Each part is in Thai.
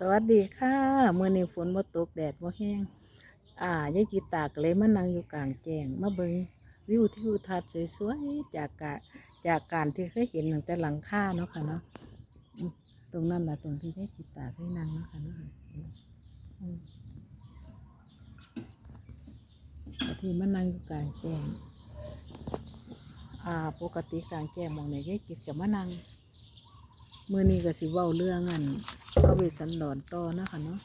สวัสดีค่ะเมื้อนี้ฝนบ่ตกแดดบ่แห้ง อ่ายายกีตากเลยมานั่งอยู่กลางแจ้งมาเบิงวิวทิวทัศน์สวยๆจากกะจากการที่เคยเห็นตั้งแต่หลังคาเนาะค่ะเนาะตรงนั้นล่ะตรงที่ยายกีตาเคยนั่งเนาะค่ะเนาะที่มานั่งอยู่กลางแจ้งอ่าปกติกลางแจ้งมองไหนยายกีก็มานั่ง มื่อนี้ก็สิเว้าเรื่องอันพระเวสสันดรต่อนะคะเนาะ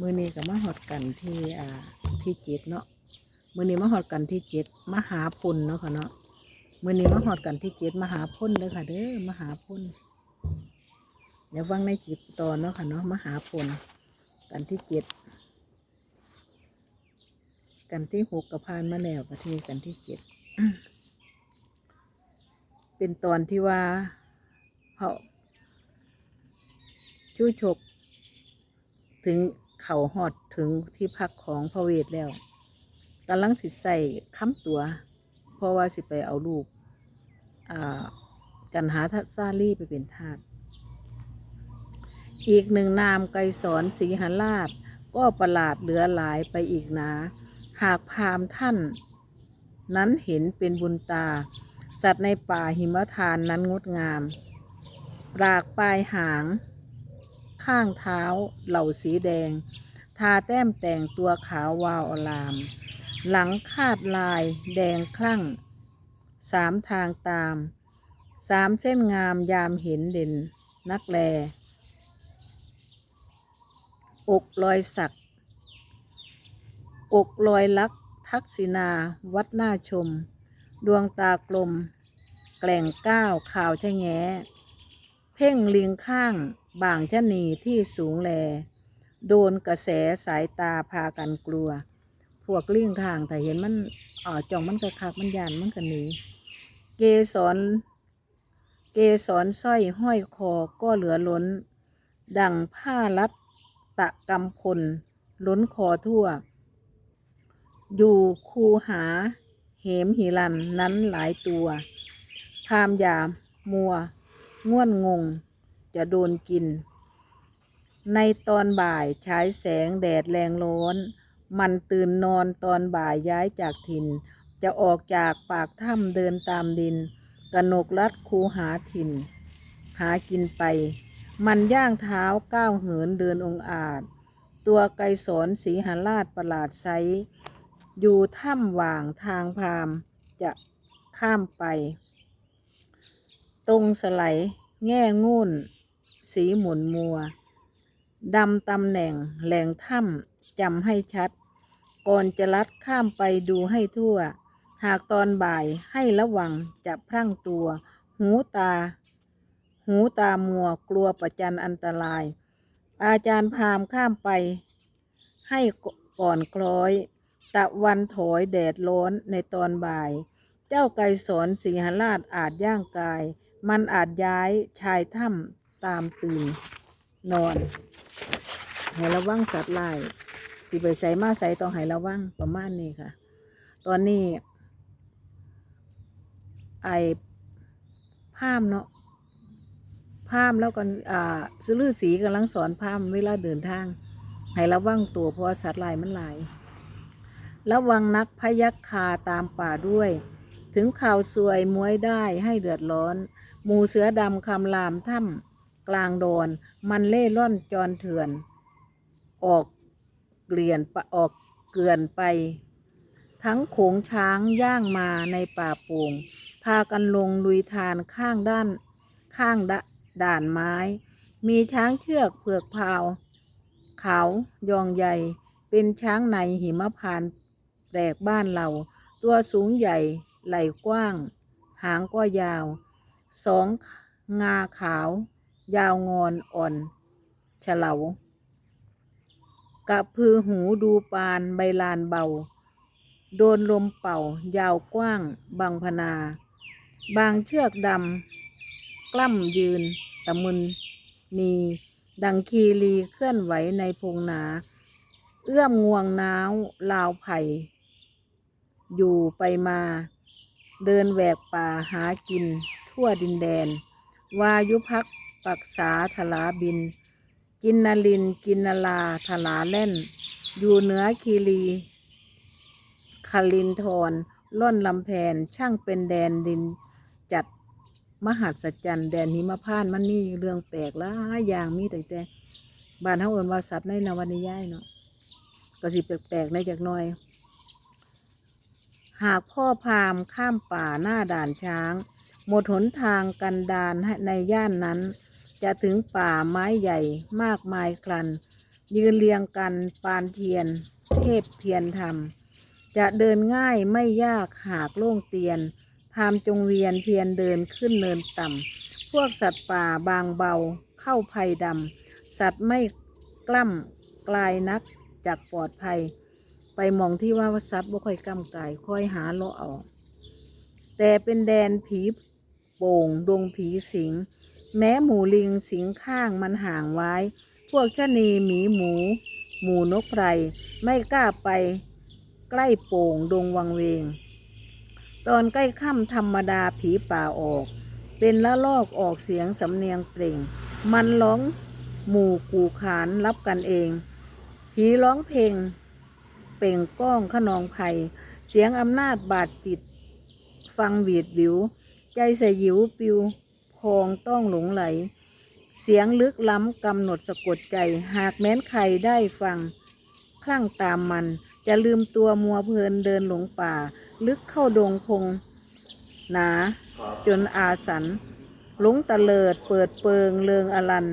มื่อนี้ก็มาหอดกันที่อ่าที่เจ็ดเนาะมื่อนี้มาหอดกันที่เจ็ดมหาพุนเนาะค่ะเนาะมื่อนี้มาหอดกันที่เจ็ดมหาพุนเลยค่ะ เด้อมหาพุนเดี๋ยววังในจิตต่อเนาะค่ะเนาะมหาพุนกันที่เจ็ดกันที่หกกระพานมาแล้วประเทศกันที่เจ็ด เป็นตอนที่ว่าเขาชู้ฉกถึงเขาหอดถึงที่พักของพระเวทแล้วกำลังสิใส่ค้ำตัว เพราะว่าสิไปเอาลูกอ่ากันหาทัซาลี่ไปเป็นทาสอีกหนึ่งนามไกรสอนสีหราช ก็ประหลาดเหลือหลายไปอีกนา หากพามท่าน นั้นเห็นเป็นบุญตา สัตว์ในป่าหิมทานนั้นงดงามรากปลายหาง ข้างเท้าเหล่าสีแดง ทาแต้มแต่งตัวขาววาวอลาม หลังคาดลายแดงคลั่ง สามทางตาม สามเส้นงามยามเห็นเด่นนักแล อกรอยสัก อกรอยลัก ทักษินาวัดหน้าชม ดวงตากลม แกล่งก้าวข่าวชะแงเพ่งเลิงข้างบางชะนีที่สูงแล โดนกระแสสายตาพากันกลัว พวกเลิงข้างแต่เห็นมันอ่อจ้องมันกระคักมันยานมันกันหนีเกสรเกสรสร้อยห้อยคอก็เหลือล้น ดังผ้ารัดตะกำพลล้นคอทั่ว อยู่คูหา เหมหิรันนั้นหลายตัวพามยามมัว ง่วนงง จะโดนกิน ในตอนบ่ายฉายแสงแดดแรงร้อน มันตื่นนอนตอนบ่ายย้ายจากถิ่น จะออกจากปากถ้ำเดินตามดินกนกรัดคูหาถิ่น หากินไป มันย่างเท้าก้าวเหินเดินองอาจ ตัวไกรสอนสีหราชประหลาดไซ อยู่ถ้ำว่างทางพามจะข้ามไป ตรงสไลด์แง่งุ่น สีหมุนมัวดำตำแหน่งแหล่งถ้ำจำให้ชัด ก่อนจะลัดข้ามไปดูให้ทั่ว หากตอนบ่ายให้ระวังจะพรั่งตัว หูตา หูตามัวกลัวประจันอันตราย อาจารย์พามข้ามไป ให้ก่อนคล้อย ตะวันถอยแดดร้อนในตอนบ่าย เจ้าไกรสอนสีหราชอาจย่างกาย มันอาจย้ายชายถ้ำตามตื่นนอนให้ระวังสัตว์ลายสิไปใส่มาใส่ต้องให้ระวังประมาณนี้ค่ะ ตอนนี้ ไอ้พามเนาะพามแล้วกันอ่าซื้อลือสีกำลังสอนพามเวลาเดินทางให้ระวังตัวเพราะสัตว์ลายมันหลาย ระวังนักพยักคาตามป่าด้วย ถึงข่าวสวยมวยได้ให้เดือดร้อน หมูเสือดำคำรามถ้ำกลางโดน มันเล่ร่อนจรเถื่อน ออกเกลียนออกเกลื่อนไป ทั้งโขงช้างย่างมาในป่าโป่งพากันลงลุยทานข้างด้าน ข้างดด่านไม้ มีช้างเชือกเผือกพราวเขายองใหญ่ เป็นช้างในหิมพาน ปลกบ้านเรา ตัวสูงใหญ่ ไหล่กว้าง หางก็ยาว สองงาขาว ยาวงอนอ่อนเฉลากระพือหูดูปานใบลานเบา โดนลมเป่า ยาวกว้าง บางพนา บางเชือกดำ กล้ำยืน ตะมึนนีดังคีรีเคลื่อนไหวในพงนา เอื้อมงวงน้าวลาวไผ่ อยู่ไปมา เดินแหวกป่าหากิน ทั่วดินแดน วายุพักปักษาทลาบิน กินนาลินกินนาลาทลาเล่น อยู่เหนือคีรีคาลินทรล่อนลำแพนช่างเป็นแดนดินจัดมหัศจรรย์แดนหิมพานมันนี่เรื่องแปลกหลายอย่างมีแต่แต่บ้านเฮาเอิ้นว่าสัตว์ในนวนิยายเนาะก็สิแปลกๆในจักหน่อย หากพ่อพามข้ามป่าหน้าด่านช้าง หมดหนทางกันดานในย่านนั้น จะถึงป่าไม้ใหญ่มากมายคลัน ยืนเรียงกันปานเทียน เทพเพียรธรรม จะเดินง่ายไม่ยากหากโล่งเตียน พามจงเวียนเพียรเดินขึ้นเนินต่ำ พวกสัตว์ป่าบางเบาเข้าภัยดำ สัตว์ไม่กล้ำกลายนักจากปลอดภัย ไปมองที่ว่าสัตว์บ่ค่อยกำกายค่อยหาเลาะเอาแต่เป็นแดนผีโป่งดงผีสิง แม้หมูลิงสิงข้างมันห่างไว้ พวกชะนีหมีหมู หมูนกไพรไม่กล้าไปใกล้โป่งดงวังเวง ตอนใกล้ค่ำธรรมดาผีป่าออก เป็นละลอกออกเสียงสำเนียงเปล่ง มันร้องหมู่กูขานรับกันเอง ผีร้องเพลง เปล่งก้องขนองไผ่เสียงอำนาจบาดจิต ฟังหวีดวิว ใจสยิวปิวพองต้องหลงไหล เสียงลึกล้ำกำหนดสะกดใจ หากแม้นใครได้ฟัง คลั่งตามมัน จะลืมตัวมัวเพลินเดินหลงป่า ลึกเข้าดงพง หนา จนอาสันหลงตะเลิดเปิดเปิงเลิงอลัน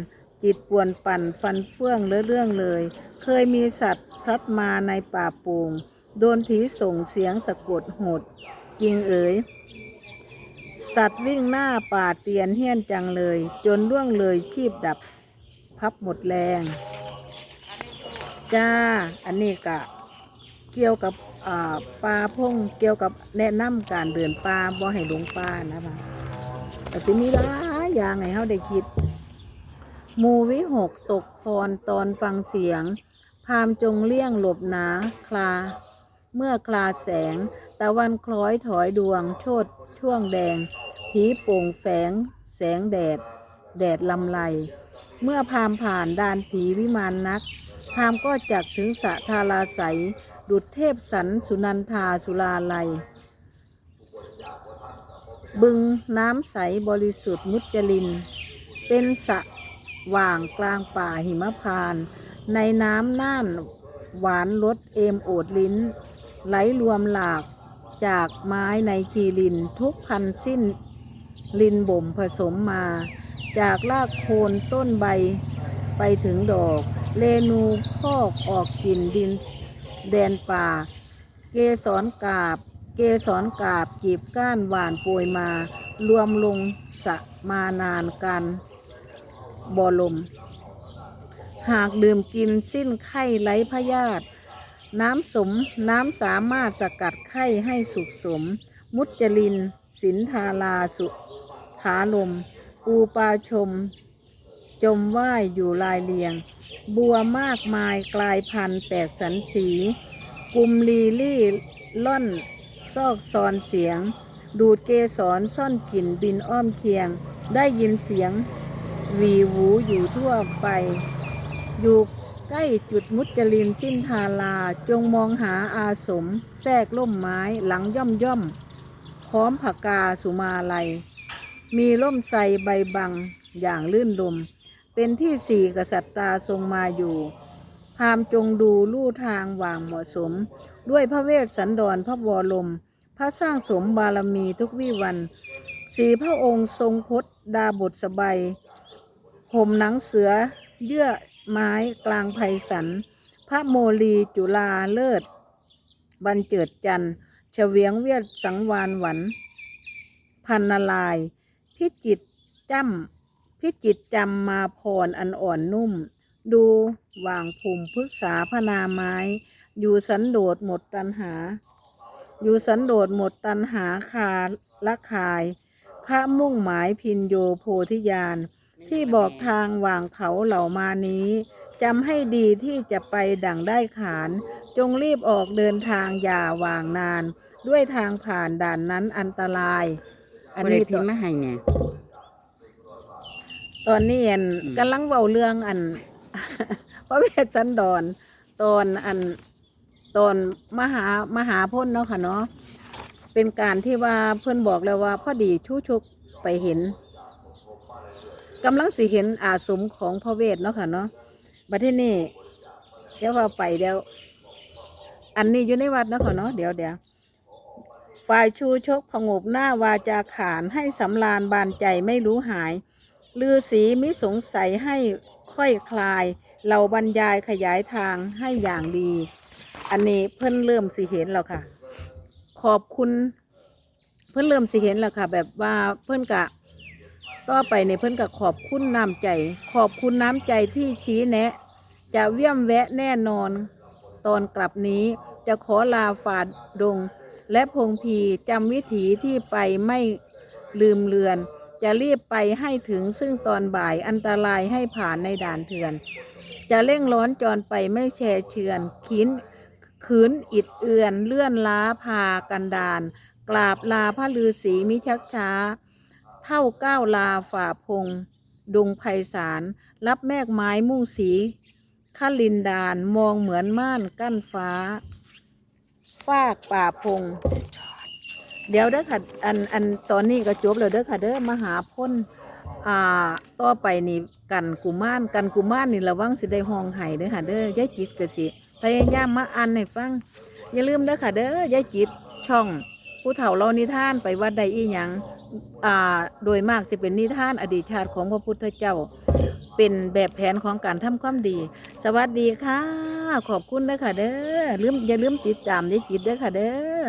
จิตป่วนปั่นฟันเฟื่องเลอะเรื่องเลย เคยมีสัตว์พลัดมาในป่าปูงโดนผีส่งเสียงสะกดโหดจริงเอ๋ยสัตว์วิ่งหน้าป่าเตียนเฮี้ยนจังเลย จนล่วงเลยชีพดับพับหมดแรง จ้า อันนี้กะเกี่ยวกับปลาพงเกี่ยวกับแนะนำการเดินป่าบ่ให้หลงป่านะคะแต่สิมีหลายอย่างให้เฮาได้คิด มูวิหกตกคอนตอนฟังเสียง พามจงเลี่ยงหลบหนาคลา เมื่อคลาแสง ตะวันคล้อยถอยดวง โชดช่วงแดง ผีโป่งแฝง แสงแดด แดดลำไรเมื่อพามผ่านด่านผีวิมานนัก พามก็จักถึงสะทาราใสดุจเทพสันสุนันทาสุลาลัย บึงน้ำใสบริสุทธิ์มุจลิน เป็นสะ ว่างกลางป่าหิมพาน ในน้ำน่านหวานรสเอมโอดลิ้น ไหลรวมหลากจากไม้ในคีรินทุกพันสิ้น ลินบ่มผสมมา จากรากโคนต้นใบไปถึงดอกเลนูพอกออกกลิ่นดินแดนป่า เกสรกาบ เกสรกาบกีบก้านหวานโปรยมา รวมลงสะมานานกัน บ่อลม หากดื่มกินสิ้นไข้ไร้พยาธิน้ำสมน้ำสามารถสกัดไข้ให้สุขสม มุจลิน สินธาราสุขาลม ปูปาชม จมว่ายอยู่ลายเลียง บัวมากมายกลายพันธุ์แตกสันสี กุมลีลี่ล่อน ซอกซอนเสียง ดูดเกสรซ่อนกลิ่นบินอ้อมเคียง ได้ยินเสียง วีหวูอยู่ทั่วไป อยู่ใกล้จุดมุจลินสิ้นทาลาจงมองหาอาสม แทรกล่มไม้หลังย่อมย่อมพร้อมผักกาสุมาลัย มีร่มไทรใบบังอย่างลื่นลม เป็นที่สี่กษัตริย์ตาทรงมาอยู่พรามจงดูลู่ทางวางเหมาะสม ด้วยพระเวสสันดรพระวรลม พระสร้างสมบารมีทุกวิวัน สีพระองค์ทรงพจน์ดาบทสบาย ห่มหนังเสือ เยื่อไม้กลางไพศาลพระโมลีจุลาเลิศบันเจิดจันทร์เฉวียงเวียดสังวานหวัน พันนลาย พิจิตจำพิจิตจำมาพรอันอ่อนนุ่ม ดูว่างภูมิพฤกษาพนาไม้ อยู่สันโดษหมดตันหา อยู่สันโดษหมดตันหาคาละคาย พระมุ่งหมายพินโยโพธิญาณ ที่บอกทางวางเขาเหล่ามานี้จำให้ดีที่จะไปดั่งได้ขาน จงรีบออกเดินทางอย่าวางนาน ด้วยทางผ่านด่านนั้นอันตราย อันบ่ได้นี้พิมพ์มาให้เนี่ยตอนนี้อันอืมกำลังเว้าเรื่องอันพระเวสสันดรตอนอันตอนมหามหาพ้นเนาะค่ะเนาะเป็นการที่ว่าเพื่อนบอกแล้วว่าพอดีชูชกไปเห็น กำลังสิเห็นอาสมของพระเวทเนาะค่ะเนาะบัดที่นี่เดี๋ยวว่าไปเดี๋ยว อันนี้อยู่ในวัดเนาะค่ะเนาะเดี๋ยวเดี๋ยวฝ่ายชูชกผงบหน้าวาจาขานให้สำราญบานใจไม่รู้หายลือสีมิสงสัยให้ค่อยคลาย เราบรรยายขยายทางให้อย่างดี อันนี้เพิ่นเริ่มสิเห็นแล้วค่ะ ขอบคุณ เพิ่นเริ่มสิเห็นแล้วค่ะ แบบว่าเพิ่นกะ ต่อไปในเพิ่นกะขอบคุณน้ำใจ ขอบคุณน้ำใจที่ชี้แนะ จะเวี่ยมแวะแน่นอน ตอนกลับนี้จะขอลาฝาดดง และพงพีจำวิถีที่ไปไม่ลืมเลือน จะรีบไปให้ถึงซึ่งตอนบ่ายอันตรายให้ผ่านในด่านเถื่อน จะเร่งร้อนจรไปไม่แช่เชือนขินขืนอิดเอือนเลื่อนล้าพากันดาน กราบลาพระลือสีมิชักช้า เท่าก้าวลาฝ่าพง ดงไพศาลรับแมกไม้มุ่งสีขลินดานมองเหมือนม่านกั้นฟ้า ฟากป่าพง เดี๋ยวเด้อค่ะอันอันตอนนี้ก็จบแล้วเด้อค่ะเด้อมหาพ้นอ่าต่อไปนี่กันกุมารกันกุมารนี่ระวังสิได้ห้องไห้เด้อค่ะเด้อยายจิตก็สิพยายามมาอ่านให้ฟัง อย่าลืมเด้อค่ะเด้อยายจิตช่อง ผู้เฒ่าเรานิทานไปวัดใดอีหยัง อ่าโดยมากจะเป็นนิทานอดีตชาติของพระพุทธเจ้า เป็นแบบแผนของการทำความดี สวัสดีค่ะ ขอบคุณเด้อค่ะเด้อลืมอย่าลืมติดตามยายจิตด้อค่ะเด้อ